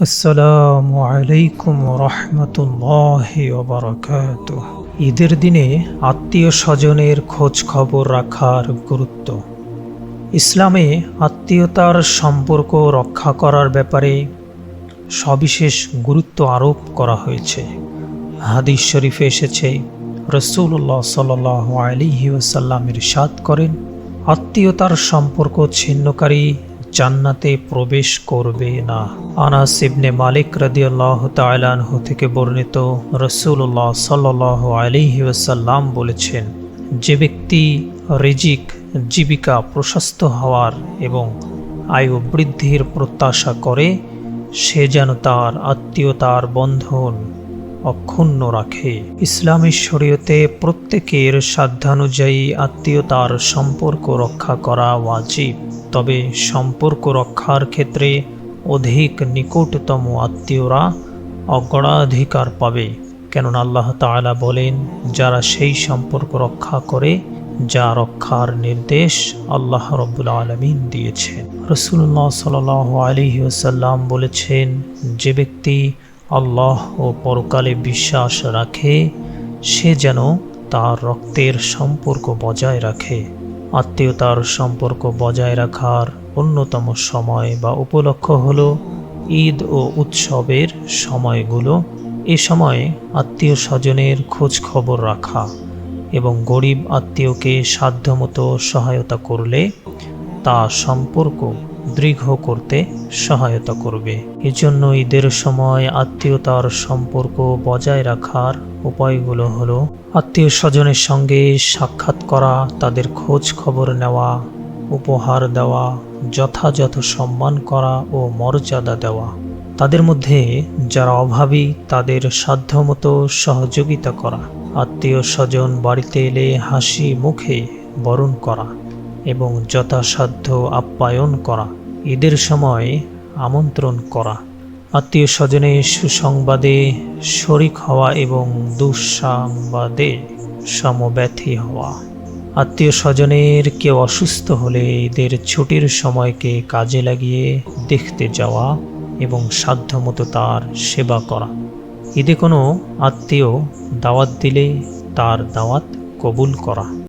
আসসালামু আলাইকুম ঈদের দিনে আত্মীয় স্বজনের খোঁজ খবর রাখার গুরুত্ব। ইসলামে আত্মীয়তার সম্পর্ক রক্ষা করার ব্যাপারে সবিশেষ গুরুত্ব আরোপ করা হয়েছে। হাদিস শরীফে এসেছে রসুল্লাহ সাল আলিহি ওসাল্লামের সাদ করেন, আত্মীয়তার সম্পর্ক ছিন্নকারী জান্নাতে প্রবেশ করবে না। আনাস ইবনে মালিক রাদিয়াল্লাহ তাআলাহু থেকে বর্ণিত রসুল্লাহ সাল্লাহ আলিহি ওসাল্লাম বলেছেন, যে ব্যক্তি রিজিক, জীবিকা প্রশস্ত হওয়ার এবং আয়ু বৃদ্ধির প্রত্যাশা করে, সে যেন তার আত্মীয়তার বন্ধন অক্ষুণ্ণ রাখে। ইসলামী শরীয়তে প্রত্যেকের সাধ্যানুযায়ী আত্মীয়তার সম্পর্ক রক্ষা করা ওয়াজিব। তবে সম্পর্ক রক্ষার ক্ষেত্রে অধিক নিকটতম আত্মীয়রা অগ্রাধিকার পাবে। কেননা আল্লাহ তাআলা বলেন, যারা সেই সম্পর্ক রক্ষা করে, যা রক্ষার নির্দেশ আল্লাহ রব্বুল আলমিন দিয়েছেন। রসুল্লাহ সাল আলহি ওসাল্লাম বলেছেন, যে ব্যক্তি আল্লাহ ও পরকালে বিশ্বাস রাখে, সে যেন তার রক্তের সম্পর্ক বজায় রাখে। আত্মীয়তার সম্পর্ক বজায় রাখার অন্যতম সময় বা উপলক্ষ হল ঈদ ও উৎসবের সময়গুলো। এ সময়ে আত্মীয় স্বজনের খবর রাখা এবং গরিব আত্মীয়কে সাধ্যমতো সহায়তা করলে তা সম্পর্ক দৃঢ় করতে সহায়তা করবে। এজন্য ঈদের সময় আত্মীয়তার সম্পর্ক বজায় রাখার উপায়গুলো হলো আত্মীয় স্বজনের সঙ্গে সাক্ষাৎ করা, তাদের খোঁজ খবর নেওয়া, উপহার দেওয়া, যথাযথ সম্মান করা ও মর্যাদা দেওয়া। তাদের মধ্যে যারা অভাবী, তাদের সাধ্যমতো সহযোগিতা করা আত্মীয় স্বজন বাড়িতে এলে হাসি মুখে বরণ করা। এবং যথাসাধ্য আপ্যায়ন করা। ঈদের সময় আমন্ত্রণ করা। আত্মীয় স্বজনের সুসংবাদে শরিক হওয়া এবং দুঃসংবাদে সমব্যথী হওয়া। আত্মীয় স্বজনের কেউ অসুস্থ হলে ঈদের ছুটির সময়কে কাজে লাগিয়ে দেখতে যাওয়া এবং সাধ্যমতো তার সেবা করা। ঈদে কোনো আত্মীয় দাওয়াত দিলে তার দাওয়াত কবুল করা।